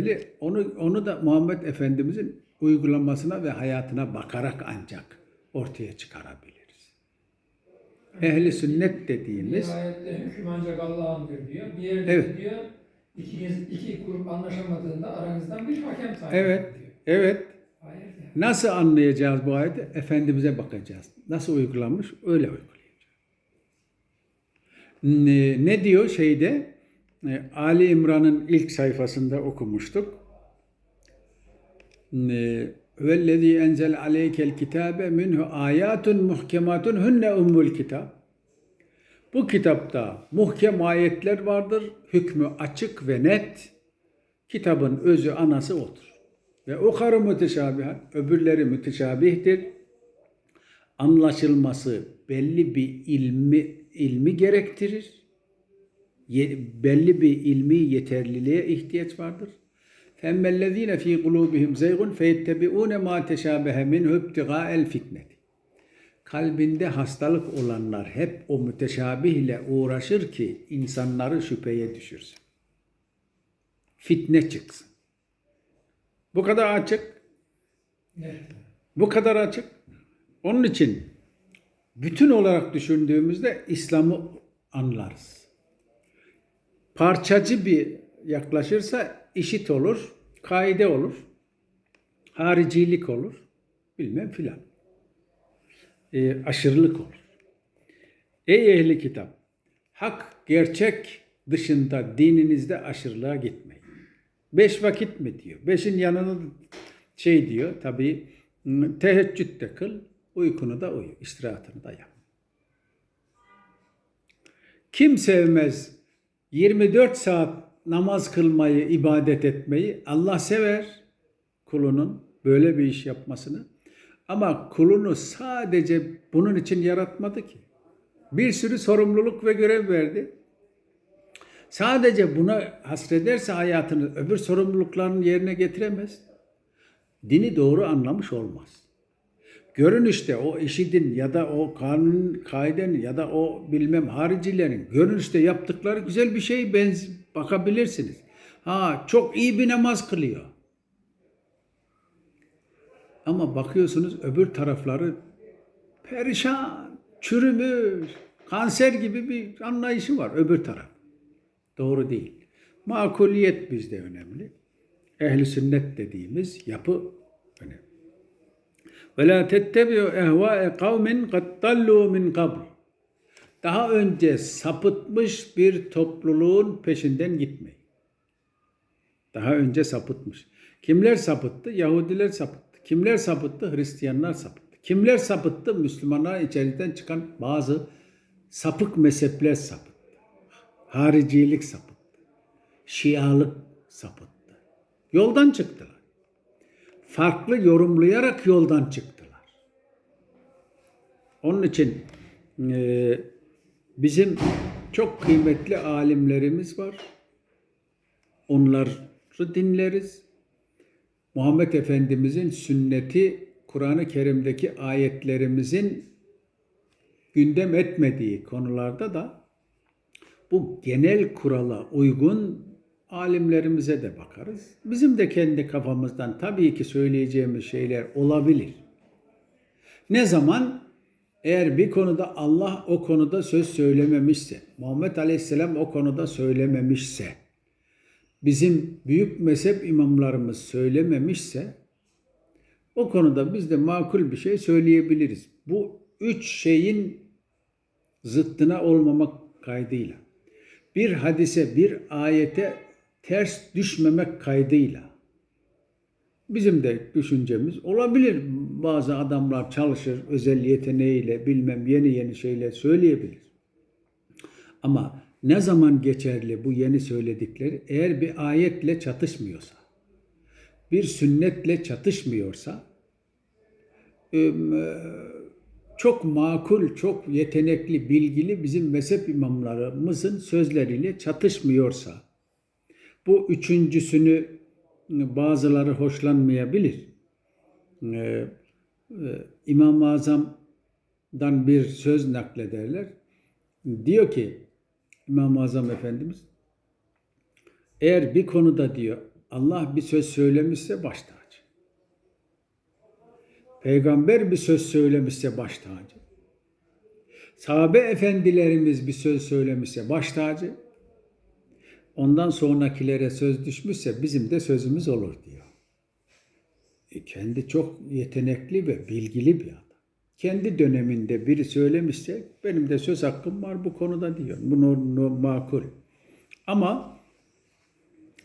gitmeli. Onu onu da Muhammed Efendimizin uygulamasına ve hayatına bakarak ancak ortaya çıkarabiliriz. Ehli sünnet dediğimiz Bir ayette hüküm ancak Allah'ındır diyor. Bir yerde Evet. diyor ikiniz iki grup anlaşamadığında aranızdan bir hakem tayin Evet. diyor. evet Hayır yani. nasıl anlayacağız bu ayeti? Efendimiz'e bakacağız. Nasıl uygulanmış? Öyle uygulayacağız. Ne, ne diyor şeyde? E, Ali İmran'ın ilk sayfasında okumuştuk. E, Vellezî enzel aleykel kitâbe minhu âyâtun muhkematun hunne ummul kitâb. Bu kitapta muhkem ayetler vardır. Hükmü açık ve net. Kitabın özü anası odur. Ve ukarı müteşabihat. Öbürleri müteşabihtir. Anlaşılması belli bir ilmi ilmi gerektirir Ye- belli bir ilmi yeterliliğe ihtiyaç vardır. فَاَمَّا الَّذ۪ينَ ف۪ي قُلُوبِهِمْ زَيْغٌ فَيَتَّبِعُونَ مَا تَشَابَهَ مِنْهُ ابْتِغَاءَ الْفِتْنَةِ Kalbinde hastalık olanlar hep o müteşabihle uğraşır ki insanları şüpheye düşürsün. Fitne çıksın. Bu kadar açık. Net. Bu kadar açık. Onun için bütün olarak düşündüğümüzde İslam'ı anlarız. Parçacı bir yaklaşırsa işit olur, kaide olur, haricilik olur, bilmem filan. Ee, aşırılık olur. Ey ehli kitap! Hak, gerçek dışında dininizde aşırılığa gitmeyin. Beş vakit mi diyor? Beşin yanını şey diyor tabii teheccüd de kıl, uykunu da uyu, istirahatını da yap. Kim sevmez 24 saat namaz kılmayı, ibadet etmeyi? Allah sever kulunun böyle bir iş yapmasını. Ama kulunu sadece bunun için yaratmadı ki. Bir sürü sorumluluk ve görev verdi. Sadece buna hasrederse hayatını öbür sorumluluklarını yerine getiremez. Dini doğru anlamış olmaz. Görünüşte o işidin ya da o kanun kaidenin ya da o bilmem haricilerin görünüşte yaptıkları güzel bir şey benz bakabilirsiniz. Ha çok iyi bir namaz kılıyor. Ama bakıyorsunuz öbür tarafları perişan, çürümüş, kanser gibi bir anlayışı var öbür taraf. Doğru değil. Makuliyet bizde önemli. Ehli sünnet dediğimiz yapı önemli. Ve la tettebi'u ehva'e kavmin kad dallu min qabl. Daha önce sapıtmış bir topluluğun peşinden gitmeyin. Daha önce sapıtmış. Kimler sapıttı? Yahudiler sapıttı. Kimler sapıttı? Hristiyanlar sapıttı. Kimler sapıttı? Müslümanlar içeriden çıkan bazı sapık mezhepler sapıttı. Haricilik sapıttı. Şialık sapıttı. Yoldan çıktılar. Farklı yorumlayarak yoldan çıktılar. Onun için e, bizim çok kıymetli alimlerimiz var. Onları dinleriz. Muhammed Efendimizin sünneti, Kur'an-ı Kerim'deki ayetlerimizin gündem etmediği konularda da bu genel kurala uygun alimlerimize de bakarız. Bizim de kendi kafamızdan tabii ki söyleyeceğimiz şeyler olabilir. Ne zaman? Eğer bir konuda Allah o konuda söz söylememişse, Muhammed Aleyhisselam o konuda söylememişse, bizim büyük mezhep imamlarımız söylememişse, o konuda biz de makul bir şey söyleyebiliriz. Bu üç şeyin zıttına olmamak kaydıyla. Bir hadise, bir ayete ters düşmemek kaydıyla. Bizim de düşüncemiz olabilir. Bazı adamlar çalışır, özel yeteneğiyle bilmem yeni yeni şeyler söyleyebilir. Ama ne zaman geçerli bu yeni söyledikleri? Eğer bir ayetle çatışmıyorsa, bir sünnetle çatışmıyorsa, çok makul, çok yetenekli, bilgili bizim mezhep imamlarımızın sözleriyle çatışmıyorsa, bu üçüncüsünü bazıları hoşlanmayabilir. Ee, İmam-ı Azam'dan bir söz naklederler. Diyor ki İmam-ı Azam Efendimiz eğer bir konuda diyor Allah bir söz söylemişse baş tacı. Peygamber bir söz söylemişse baş tacı. Sahabe efendilerimiz bir söz söylemişse baş tacı. Ondan sonrakilere söz düşmüşse bizim de sözümüz olur diyor. E, kendi çok yetenekli ve bilgili bir adam. Kendi döneminde biri söylemişse benim de söz hakkım var bu konuda diyor. Bu makul. Ama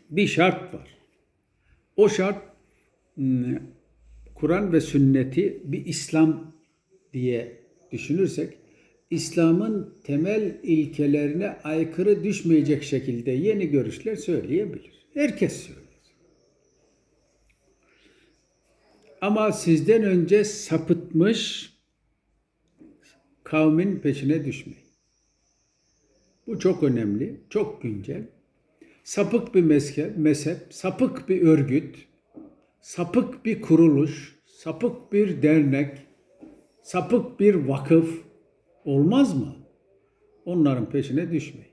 bir şart var. O şart hmm, Kur'an ve sünneti bir İslam diye düşünürsek İslam'ın temel ilkelerine aykırı düşmeyecek şekilde yeni görüşler söyleyebilir. Herkes söyler. Ama sizden önce sapıtmış kavmin peşine düşmeyin. Bu çok önemli, çok güncel. Sapık bir mezhep, mezhep, sapık bir örgüt, sapık bir kuruluş, sapık bir dernek, sapık bir vakıf olmaz mı? Onların peşine düşmeyin.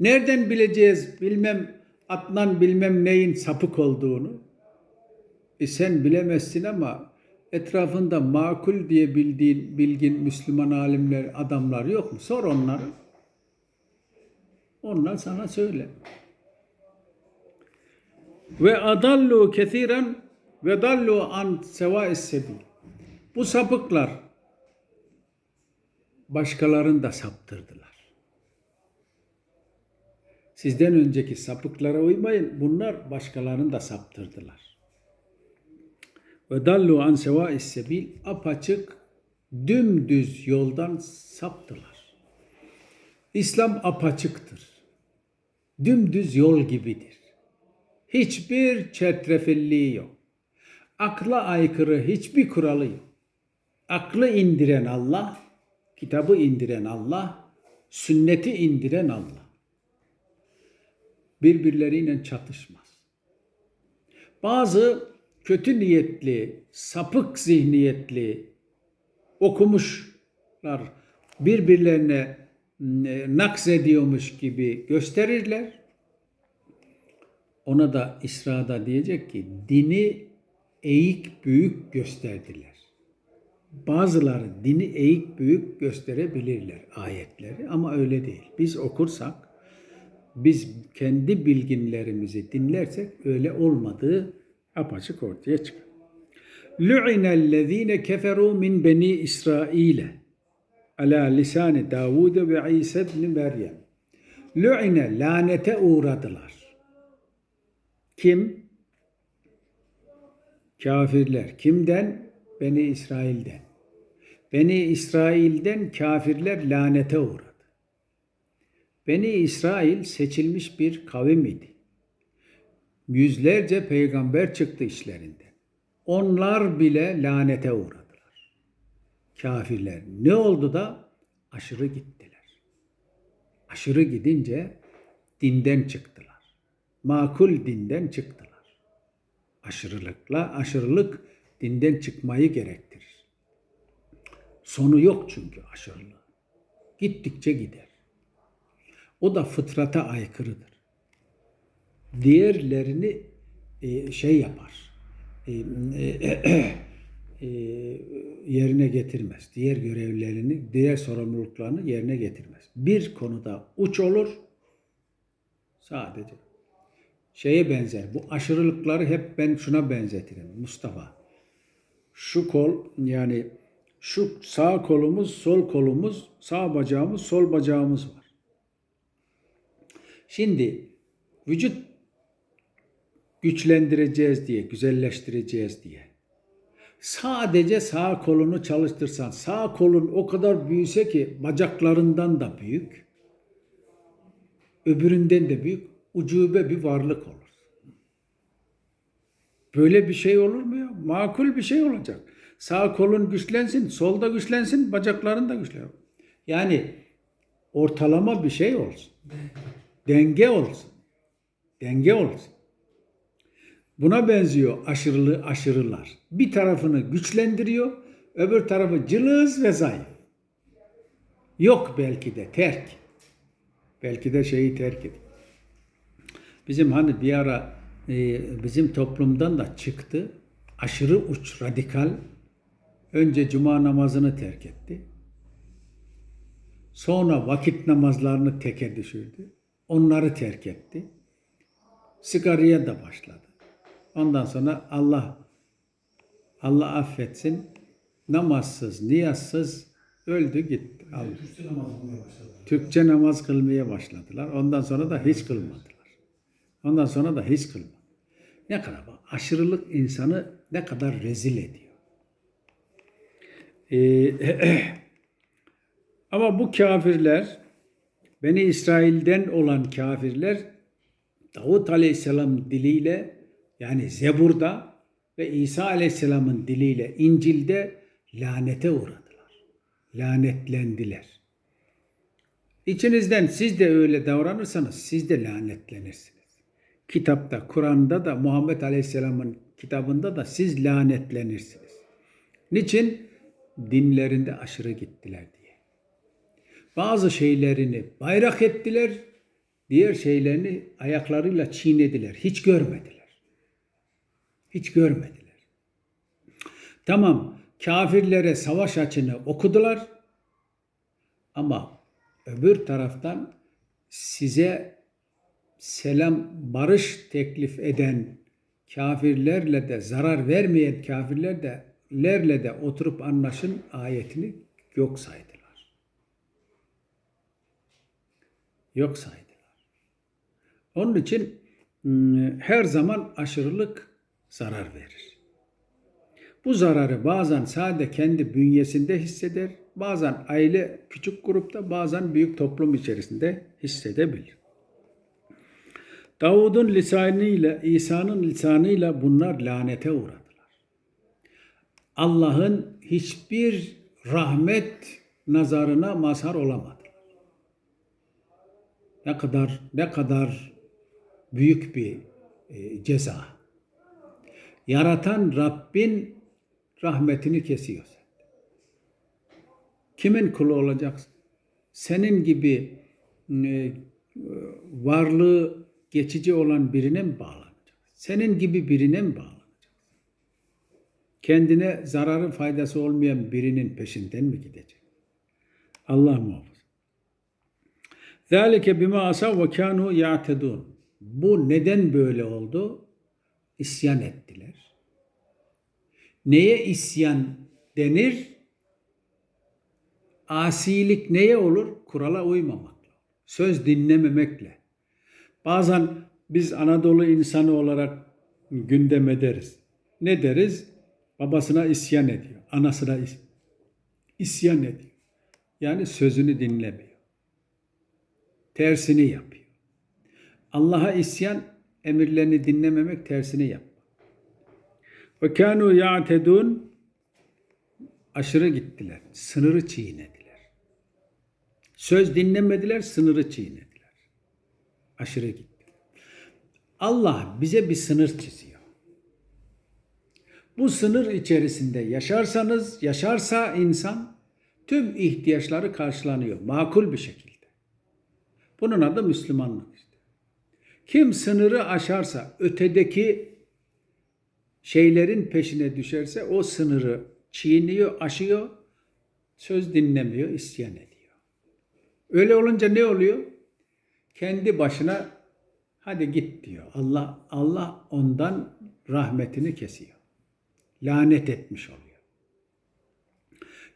Nereden bileceğiz bilmem Adnan bilmem neyin sapık olduğunu? E sen bilemezsin ama etrafında makul diye bildiğin bilgin Müslüman alimler, adamlar yok mu? Sor onları. Onlar sana söyle. Ve adallu kesiren ve dallu an sevâis sebil. Bu sapıklar başkalarını da saptırdılar. Sizden önceki sapıklara uymayın. Bunlar başkalarını da saptırdılar. Ve dallu an sevâis sebil apaçık dümdüz yoldan saptılar. İslam apaçıktır. Dümdüz yol gibidir. Hiçbir çetrefilliği yok. Akla aykırı hiçbir kuralı yok. Aklı indiren Allah, kitabı indiren Allah, sünneti indiren Allah. Birbirleriyle çatışmaz. Bazı kötü niyetli, sapık zihniyetli okumuşlar birbirlerine e, naksediyormuş gibi gösterirler. Ona da İsra'da diyecek ki dini eğik büyük gösterdiler. Bazıları dini eğik büyük gösterebilirler ayetleri ama öyle değil. Biz okursak, biz kendi bilginlerimizi dinlersek öyle olmadığı apaçık ortaya çıkar. Lu'inellezine keferu min beni İsrail'e ala lisani Davud ve İsa ibn Meryem. Lu'ine lanete uğradılar. Kim? Kafirler. Kimden? Beni İsrail'den. Beni İsrail'den kafirler lanete uğradı. Beni İsrail seçilmiş bir kavim idi. Yüzlerce peygamber çıktı işlerinden. Onlar bile lanete uğradılar. Kafirler. Ne oldu da? Aşırı gittiler. Aşırı gidince dinden çıktılar. Makul dinden çıktılar. Aşırılıkla, aşırılık dinden çıkmayı gerektirir. Sonu yok çünkü aşırılığı. Gittikçe gider. O da fıtrata aykırıdır. Diğerlerini e, şey yapar. E, e, e, yerine getirmez. Diğer görevlerini, diğer sorumluluklarını yerine getirmez. Bir konuda uç olur sadece. Şeye benzer. Bu aşırılıkları hep ben şuna benzetirim. Mustafa. Şu kol yani şu sağ kolumuz, sol kolumuz, sağ bacağımız, sol bacağımız var. Şimdi vücut güçlendireceğiz diye, güzelleştireceğiz diye. Sadece sağ kolunu çalıştırsan, sağ kolun o kadar büyüse ki bacaklarından da büyük, öbüründen de büyük, ucube bir varlık olur. Böyle bir şey olur mu ya? Makul bir şey olacak. Sağ kolun güçlensin, solda güçlensin, bacakların da güçlensin. Yani ortalama bir şey olsun. Denge olsun. Denge olsun. Buna benziyor aşırılı aşırılar. Bir tarafını güçlendiriyor, öbür tarafı cılız ve zayıf. Yok belki de terk. Belki de şeyi terk ediyor. Bizim hani bir ara e, bizim toplumdan da çıktı. Aşırı uç radikal. Önce cuma namazını terk etti. Sonra vakit namazlarını teke düşürdü. Onları terk etti. Sigaraya da başladı. Ondan sonra Allah Allah affetsin namazsız, niyazsız öldü gitti. Allah. Türkçe namaz kılmaya başladı. Türkçe namaz kılmaya başladılar. Ondan sonra da hiç kılmadılar. Ondan sonra da hiç kılmadı. Ne kadar aşırılık insanı ne kadar rezil ediyor. Ee, ama bu kafirler, Beni İsrail'den olan kafirler Davut Aleyhisselam diliyle yani Zebur'da ve İsa Aleyhisselam'ın diliyle İncil'de lanete uğradılar. Lanetlendiler. İçinizden siz de öyle davranırsanız siz de lanetlenirsiniz. Kitapta, Kur'an'da da Muhammed Aleyhisselam'ın kitabında da siz lanetlenirsiniz. Niçin? Dinlerinde aşırı gittiler diye. Bazı şeylerini bayrak ettiler, diğer şeylerini ayaklarıyla çiğnediler. Hiç görmediler. Hiç görmediler. Tamam, kafirlere savaş açını okudular ama öbür taraftan size selam, barış teklif eden kafirlerle de zarar vermeyen kafirler de lerle de oturup anlaşın ayetini yok saydılar. Yok saydılar. Onun için ım, her zaman aşırılık zarar verir. Bu zararı bazen sadece kendi bünyesinde hisseder, bazen aile küçük grupta, bazen büyük toplum içerisinde hissedebilir. Davud'un lisanıyla, İsa'nın lisanıyla bunlar lanete uğradılar. Allah'ın hiçbir rahmet nazarına mazhar olamadılar. Ne kadar ne kadar büyük bir e, ceza. Yaratan Rabbin rahmetini kesiyor. Kimin kulu olacaksın? Senin gibi e, varlığı geçici olan birine mi bağlanacaksın? Senin gibi birine mi bağlanacaksın? kendine zararı faydası olmayan birinin peşinden mi gidecek? Allah muhafaza. Zalike bima asav ve kanu ya'tedun. Bu neden böyle oldu? İsyan ettiler. Neye isyan denir? Asilik neye olur? Kurala uymamakla, söz dinlememekle. Bazen biz Anadolu insanı olarak gündem ederiz. Ne deriz? Babasına isyan ediyor. Anasına is- isyan ediyor. Yani sözünü dinlemiyor. Tersini yapıyor. Allah'a isyan, emirlerini dinlememek, tersini yapmak. Ve kânû ya'tedûn aşırı gittiler. Sınırı çiğnediler. Söz dinlemediler, sınırı çiğnediler. Aşırı gitti. Allah bize bir sınır çiziyor. Bu sınır içerisinde yaşarsanız, yaşarsa insan tüm ihtiyaçları karşılanıyor. Makul bir şekilde. Bunun adı Müslümanlık işte. Kim sınırı aşarsa, ötedeki şeylerin peşine düşerse o sınırı çiğniyor, aşıyor, söz dinlemiyor, isyan ediyor. Öyle olunca ne oluyor? Kendi başına hadi git diyor. Allah Allah ondan rahmetini kesiyor. Lanet etmiş oluyor.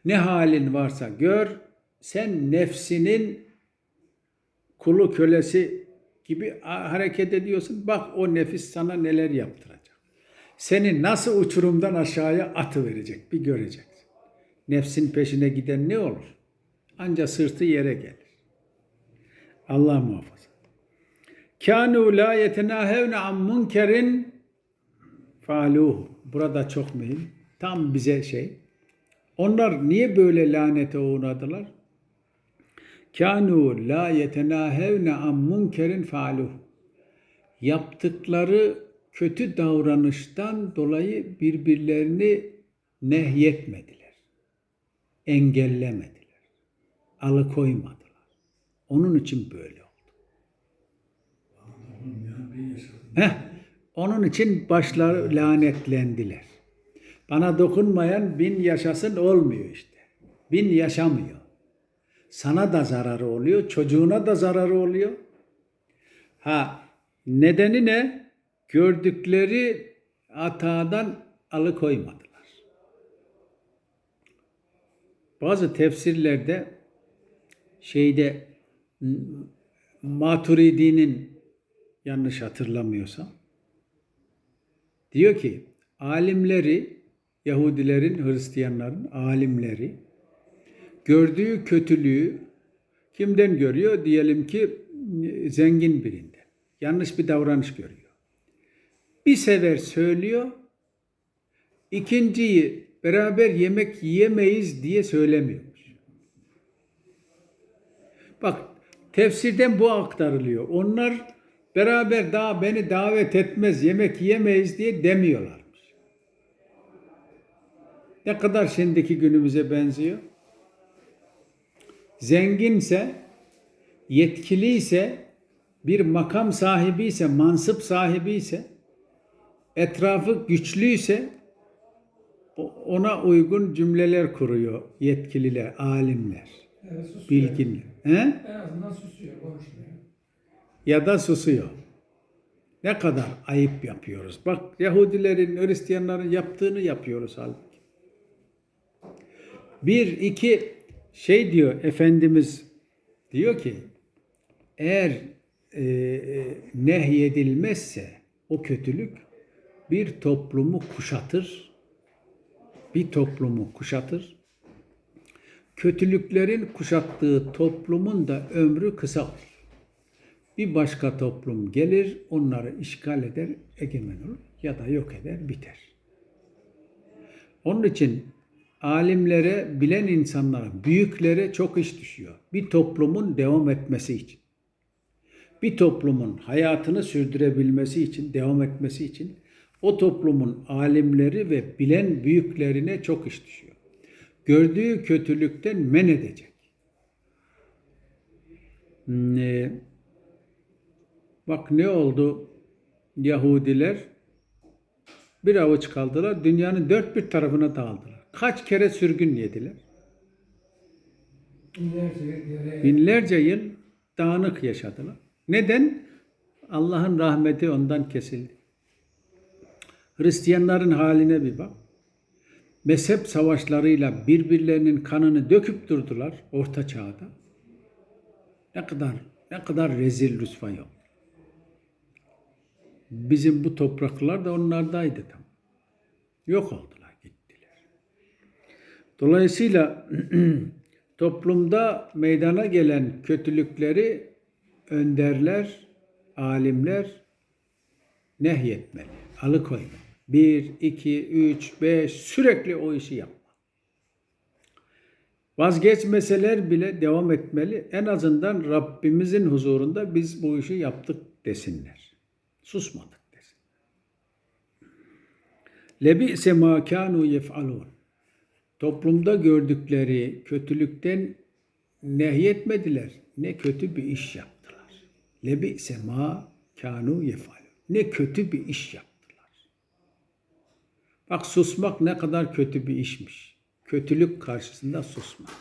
Ne halin varsa gör, sen nefsinin kulu kölesi gibi hareket ediyorsun. Bak o nefis sana neler yaptıracak. Seni nasıl uçurumdan aşağıya atı verecek bir göreceksin. Nefsin peşine giden ne olur? Anca sırtı yere gelir. Allah muhafaza. Kânû lâ yetenâhevne an munkerin fâlûhu. Burada çok mühim. Tam bize şey. Onlar niye böyle lanete uğradılar? Kânû lâ yetenâhevne an munkerin fâlûhu. Yaptıkları kötü davranıştan dolayı birbirlerini nehyetmediler. Engellemediler. Alıkoymadılar. Onun için böyle oldu. Heh, Onun için başları lanetlendiler. Bana dokunmayan bin yaşasın olmuyor işte. Bin yaşamıyor. Sana da zararı oluyor, çocuğuna da zararı oluyor. Ha nedeni ne? Gördükleri hatadan alıkoymadılar. Bazı tefsirlerde şeyde Maturidi'nin yanlış hatırlamıyorsam diyor ki alimleri Yahudilerin, Hristiyanların alimleri gördüğü kötülüğü kimden görüyor? Diyelim ki zengin birinden. Yanlış bir davranış görüyor. Bir sefer söylüyor, ikinciyi beraber yemek yiyemeyiz diye söylemiyormuş. Bak tefsirden bu aktarılıyor. Onlar beraber daha beni davet etmez, yemek yiyemeyiz diye demiyorlarmış. Ne kadar şimdiki günümüze benziyor? Zenginse, yetkiliyse, bir makam sahibi ise, mansıp sahibi ise, etrafı güçlüyse ona uygun cümleler kuruyor yetkililer, alimler, Evet, bilginler. He? En azından susuyor, konuşmuyor. Ya da susuyor. Ne kadar ayıp yapıyoruz. Bak Yahudilerin, Hristiyanların yaptığını yapıyoruz halbuki. Bir, iki şey diyor Efendimiz diyor ki eğer e, e, nehyedilmezse o kötülük bir toplumu kuşatır. Bir toplumu kuşatır. Kötülüklerin kuşattığı toplumun da ömrü kısa olur bir başka toplum gelir, onları işgal eder, egemen olur ya da yok eder, biter. Onun için alimlere, bilen insanlara, büyüklere çok iş düşüyor. Bir toplumun devam etmesi için. Bir toplumun hayatını sürdürebilmesi için, devam etmesi için o toplumun alimleri ve bilen büyüklerine çok iş düşüyor. Gördüğü kötülükten men edecek. Bak ne oldu Yahudiler? Bir avuç kaldılar. Dünyanın dört bir tarafına dağıldılar. Kaç kere sürgün yediler? Binlerce yıl dağınık yaşadılar. Neden? Allah'ın rahmeti ondan kesildi. Hristiyanların haline bir bak. Mezhep savaşlarıyla birbirlerinin kanını döküp durdular orta çağda. Ne kadar ne kadar rezil rüsva yok. Bizim bu topraklar da onlardaydı tam. Yok oldular, gittiler. Dolayısıyla toplumda meydana gelen kötülükleri önderler, alimler nehyetmeli, alıkoymalı. Bir, iki, üç, beş sürekli o işi yapma. Vazgeçmeseler bile devam etmeli. En azından Rabbimizin huzurunda biz bu işi yaptık desinler. Susmadık desin. Lebi'se ma kanu yef'alun. Toplumda gördükleri kötülükten nehyetmediler. Ne kötü bir iş yaptılar. Lebi'se ma kanu yef'alun. Ne kötü bir iş yaptılar. Bak susmak ne kadar kötü bir işmiş. Kötülük karşısında susmak.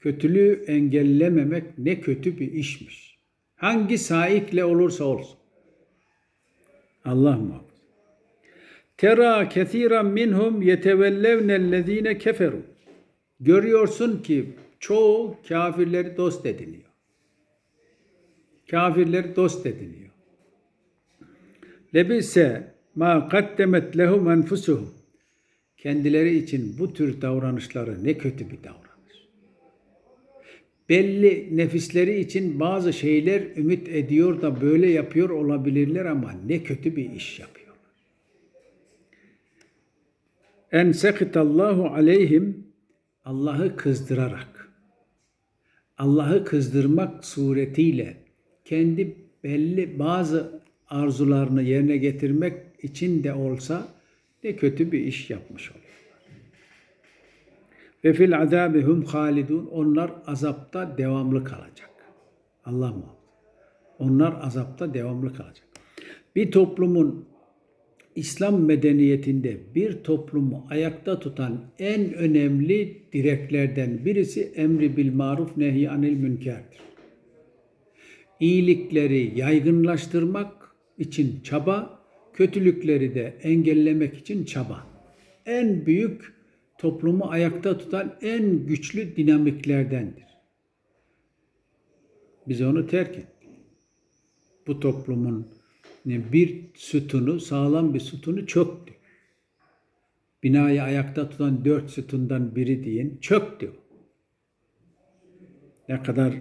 Kötülüğü engellememek ne kötü bir işmiş. Hangi saikle olursa olsun. Allah muhafaza. Tera kethiran minhum yetevellevnellezine keferu. Görüyorsun ki çoğu kafirleri dost ediniyor. Kafirleri dost ediniyor. Lebise ma kaddemet lehum enfusuhum. Kendileri için bu tür davranışları ne kötü bir davranış. Belli nefisleri için bazı şeyler ümit ediyor da böyle yapıyor olabilirler ama ne kötü bir iş yapıyorlar. En sekitallahu aleyhim Allah'ı kızdırarak Allah'ı kızdırmak suretiyle kendi belli bazı arzularını yerine getirmek için de olsa ne kötü bir iş yapmış oluyor. Ve fil azabihum halidun. Onlar azapta devamlı kalacak. Allah muhafaza. Onlar azapta devamlı kalacak. Bir toplumun İslam medeniyetinde bir toplumu ayakta tutan en önemli direklerden birisi emri bil maruf nehy anil münkerdir. İyilikleri yaygınlaştırmak için çaba, kötülükleri de engellemek için çaba. En büyük toplumu ayakta tutan en güçlü dinamiklerdendir. Biz onu terk ettik. Bu toplumun bir sütunu, sağlam bir sütunu çöktü. Binayı ayakta tutan dört sütundan biri deyin çöktü. Ne kadar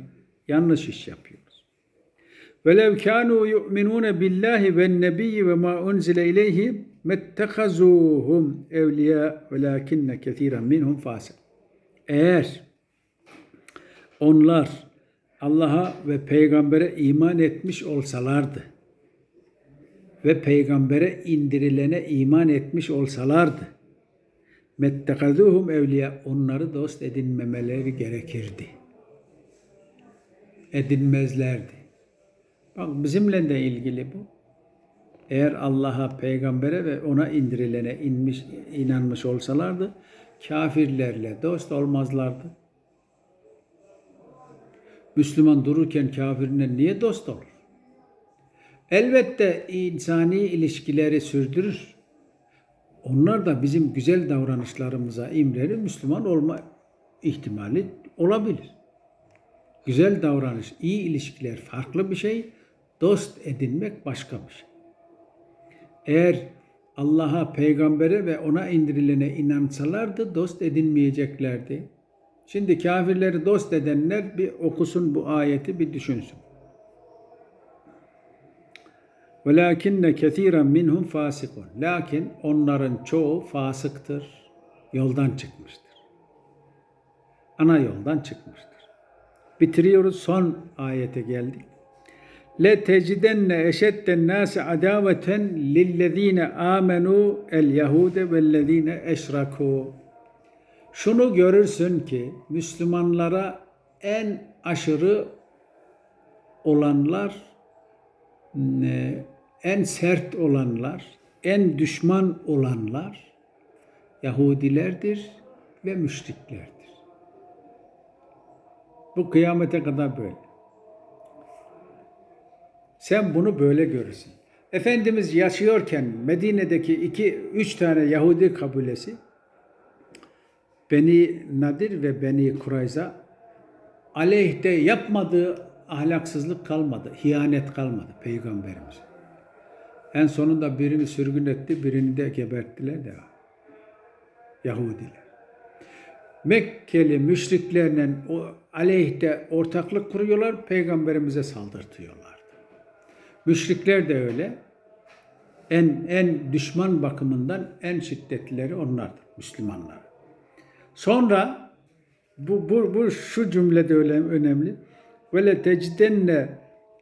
yanlış iş yapıyoruz. Velev kânû yu'minûne billahi ve nebiyyi ve mâ unzile ileyhi mettehazuhum evliya velakinne kesiren minhum fasık. Eğer onlar Allah'a ve peygambere iman etmiş olsalardı ve peygambere indirilene iman etmiş olsalardı mettekazuhum evliya onları dost edinmemeleri gerekirdi. Edinmezlerdi. Bak bizimle de ilgili bu. Eğer Allah'a, peygambere ve ona indirilene inmiş, inanmış olsalardı kafirlerle dost olmazlardı. Müslüman dururken kafirine niye dost olur? Elbette insani ilişkileri sürdürür. Onlar da bizim güzel davranışlarımıza imrenir, Müslüman olma ihtimali olabilir. Güzel davranış, iyi ilişkiler farklı bir şey, dost edinmek başka bir şey. Eğer Allah'a, peygambere ve ona indirilene inansalardı dost edinmeyeceklerdi. Şimdi kafirleri dost edenler bir okusun bu ayeti bir düşünsün. Velakinne kesiren minhum fasikun. Lakin onların çoğu fasıktır. Yoldan çıkmıştır. Ana yoldan çıkmıştır. Bitiriyoruz son ayete geldik. Le tecidenne eşedden nasi adaveten lillezine amenu el yahude vellezine eşraku. Şunu görürsün ki Müslümanlara en aşırı olanlar, en sert olanlar, en düşman olanlar Yahudilerdir ve müşriklerdir. Bu kıyamete kadar böyle. Sen bunu böyle görürsün. Efendimiz yaşıyorken Medine'deki iki, üç tane Yahudi kabilesi Beni Nadir ve Beni Kurayza aleyhte yapmadığı ahlaksızlık kalmadı, hiyanet kalmadı peygamberimiz. En sonunda birini sürgün etti, birini de geberttiler de Yahudiler. Mekkeli müşriklerle o aleyhte ortaklık kuruyorlar, peygamberimize saldırtıyorlardı. Müşrikler de öyle. En en düşman bakımından en şiddetlileri onlardır, Müslümanlar. Sonra bu, bu, bu şu cümlede öyle önemli. Ve le tecdenne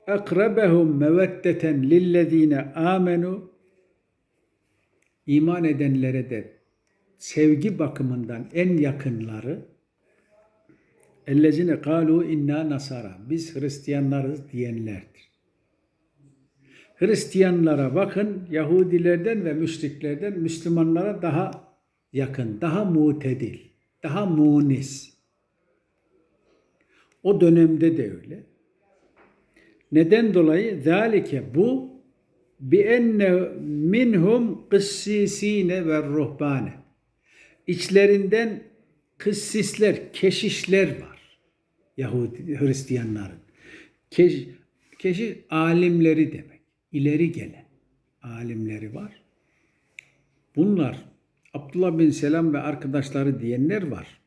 akrabahum meveddeten lillezine amenu iman edenlere de sevgi bakımından en yakınları ellezine kalu inna nasara biz Hristiyanlarız diyenlerdir. Hristiyanlara bakın Yahudilerden ve müşriklerden Müslümanlara daha yakın, daha mutedil, daha munis. O dönemde de öyle. Neden dolayı? Zalike bu bi enne minhum kıssisine ve ruhbane. İçlerinden kıssisler, keşişler var. Yahudi Hristiyanların. Keş, keşiş alimleri demek. İleri gelen alimleri var. Bunlar Abdullah bin Selam ve arkadaşları diyenler var.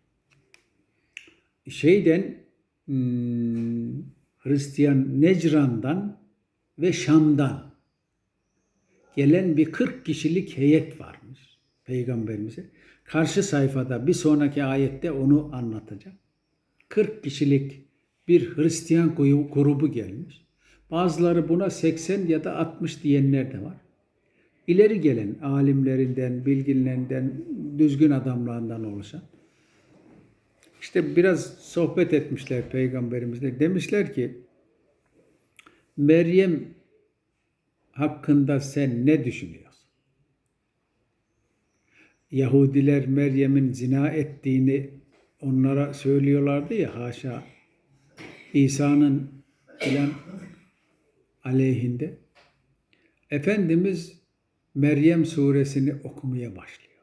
Şeyden hmm, Hristiyan Necran'dan ve Şam'dan gelen bir 40 kişilik heyet varmış peygamberimize. Karşı sayfada bir sonraki ayette onu anlatacak. 40 kişilik bir Hristiyan grubu gelmiş. Bazıları buna 80 ya da 60 diyenler de var. İleri gelen alimlerinden, bilginlerinden, düzgün adamlarından oluşan. İşte biraz sohbet etmişler peygamberimizle. Demişler ki Meryem hakkında sen ne düşünüyorsun? Yahudiler Meryem'in zina ettiğini onlara söylüyorlardı ya haşa. İsa'nın filan aleyhinde. Efendimiz Meryem suresini okumaya başlıyor.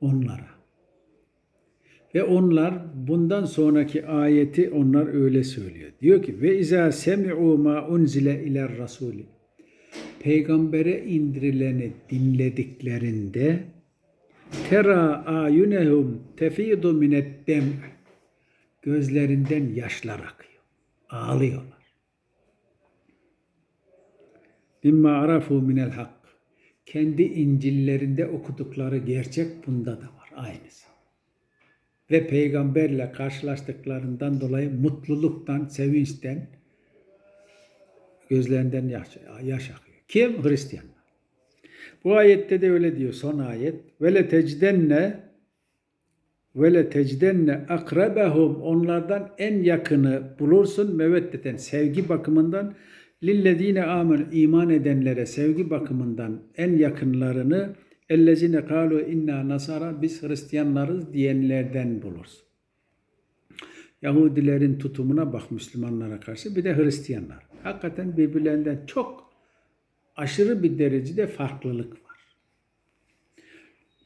Onlara. Ve onlar bundan sonraki ayeti onlar öyle söylüyor. Diyor ki ve izâ semi'û mâ unzile iler rasûli. Peygambere indirileni dinlediklerinde tera ayunehum tefidu minet dem gözlerinden yaşlar akıyor. Ağlıyorlar. Mimma arafu minel hak. Kendi İncil'lerinde okudukları gerçek bunda da var aynısı. Ve peygamberle karşılaştıklarından dolayı mutluluktan, sevinçten gözlerinden yaş, yaş akıyor. Kim? Hristiyanlar. Bu ayette de öyle diyor son ayet. Ve le tecdenne ve le tecdenne akrabahum onlardan en yakını bulursun meveddeten sevgi bakımından lillezine amen iman edenlere sevgi bakımından en yakınlarını ellezine kalu inna nasara biz Hristiyanlarız diyenlerden bulursun. Yahudilerin tutumuna bak Müslümanlara karşı bir de Hristiyanlar. Hakikaten birbirlerinden çok aşırı bir derecede farklılık var.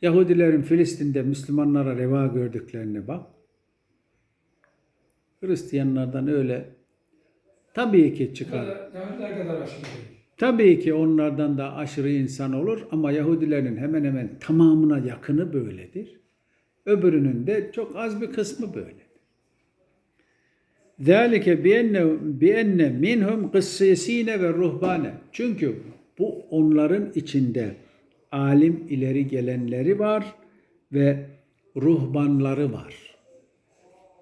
Yahudilerin Filistin'de Müslümanlara reva gördüklerine bak. Hristiyanlardan öyle tabii ki çıkar. Yahudiler kadar aşırı değil. Tabii ki onlardan da aşırı insan olur ama Yahudilerin hemen hemen tamamına yakını böyledir. Öbürünün de çok az bir kısmı böyledir. ذَٰلِكَ بِيَنَّ, بِيَنَّ مِنْهُمْ قِسِّس۪ينَ ve ruhbane. Çünkü bu onların içinde alim ileri gelenleri var ve ruhbanları var.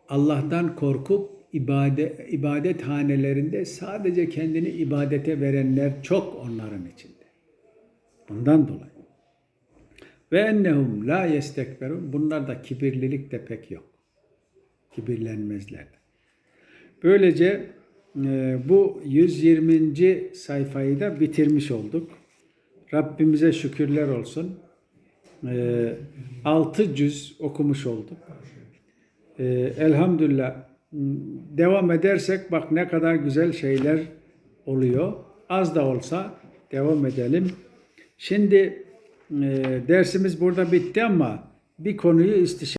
Allah'tan korkup ibadet, ibadet hanelerinde sadece kendini ibadete verenler çok onların içinde. Bundan dolayı. Ve ennehum la yestekberun. Bunlarda kibirlilik de pek yok. Kibirlenmezler. Böylece e, bu 120. sayfayı da bitirmiş olduk. Rabbimize şükürler olsun. E, 6 cüz okumuş olduk. E, elhamdülillah devam edersek bak ne kadar güzel şeyler oluyor. Az da olsa devam edelim. Şimdi e, dersimiz burada bitti ama bir konuyu istişare